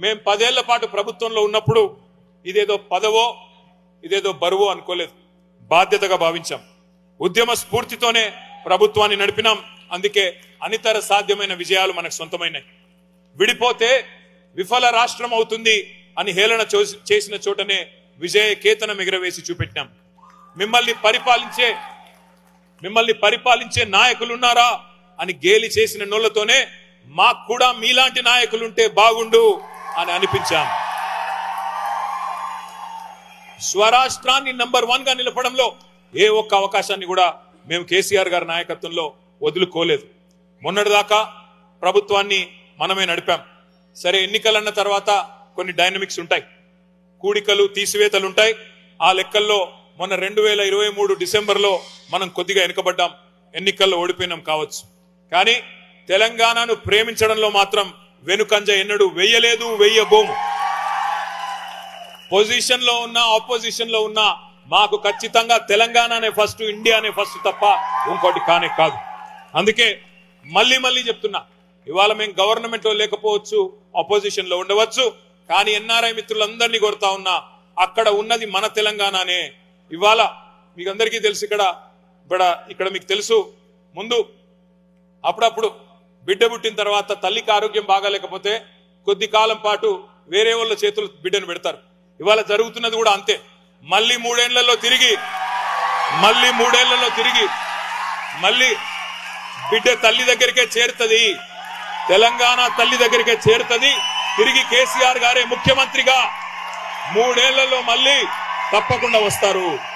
మేము పదేళ్ళ పాటు ప్రభుత్వంలో ఉన్నప్పుడు ఇదేదో పదవో ఇదేదో బరువో అనుకోలేదు. బాధ్యతగా భావించాం. ఉద్యమ స్ఫూర్తితోనే ప్రభుత్వాన్ని నడిపినాం. అందుకే అనితర సాధ్యమైన విజయాలు మనకు సొంతమైనవి విడిపోతే విఫల రాష్ట్రం అవుతుంది అని హేళన చేసిన చోటనే విజయ కేతనం ఎగరవేసి చూపెట్టాం మిమ్మల్ని పరిపాలించే మిమ్మల్ని పరిపాలించే నాయకులున్నారా అని గేలి చేసిన నోళ్ళతోనే మాకు కూడా మీలాంటి నాయకులుంటే బాగుండు. అని అనిపించాం. స్వరాష్ట్రాన్ని నంబర్ వన్గా నిలపడంలో ఏ ఒక్క అవకాశాన్ని కూడా మేము కేసీఆర్ గారి నాయకత్వంలో వదులుకోలేదు. మొన్నటిదాకా ప్రభుత్వాన్ని మనమే నడిపాం. సరే ఎన్నికలన్న తర్వాత కొన్ని డైనమిక్స్ ఉంటాయి. కూడికలు తీసివేతలు ఉంటాయి ఆ లెక్కల్లో మొన్న రెండు వేల ఇరవై మూడు డిసెంబర్లో మనం కొద్దిగా వెనుకబడ్డాం. ఎన్నికల్లో ఓడిపోయినాం కావచ్చు. కానీ తెలంగాణను ప్రేమించడంలో మాత్రం వెనుకంజ ఎన్నడూ వెయ్యలేదు వెయ్యబోము పొజిషన్లో ఉన్న ఆపోజిషన్లో ఉన్న మాకు ఖచ్చితంగా తెలంగాణనే ఫస్ట్ ఇండియానే ఫస్ట్ తప్ప ఇంకోటి కానే కాదు. అందుకే మళ్ళీ మళ్ళీ చెప్తున్నా ఇవాళ మేము గవర్నమెంట్లో లేకపోవచ్చు ఆపోజిషన్లో ఉండవచ్చు కానీ ఎన్ఆర్ఐ మిత్రులందరినీ కోరుతా ఉన్నా అక్కడ ఉన్నది మన తెలంగాణనే. ఇవాళ మీకు అందరికీ తెలుసు ఇక్కడ ఇక్కడ ఇక్కడ మీకు తెలుసు. ముందు అప్పుడప్పుడు బిడ్డ పుట్టిన తర్వాత తల్లికి ఆరోగ్యం బాగాలేకపోతే కొద్ది కాలం పాటు వేరే వాళ్ళ చేతులు బిడ్డను పెడతారు. ఇవాళ జరుగుతున్నది కూడా అంతే. మళ్ళీ మూడేళ్ళలో తిరిగి మళ్ళీ మూడేళ్ళలో తిరిగి మళ్ళీ బిడ్డ తల్లి దగ్గరికే చేరుతుంది. తెలంగాణ తల్లి దగ్గరికే చేరుతుంది. తిరిగి కేసీఆర్ గారే ముఖ్యమంత్రిగా మూడేళ్ళలో మళ్ళీ తప్పకుండా వస్తారు.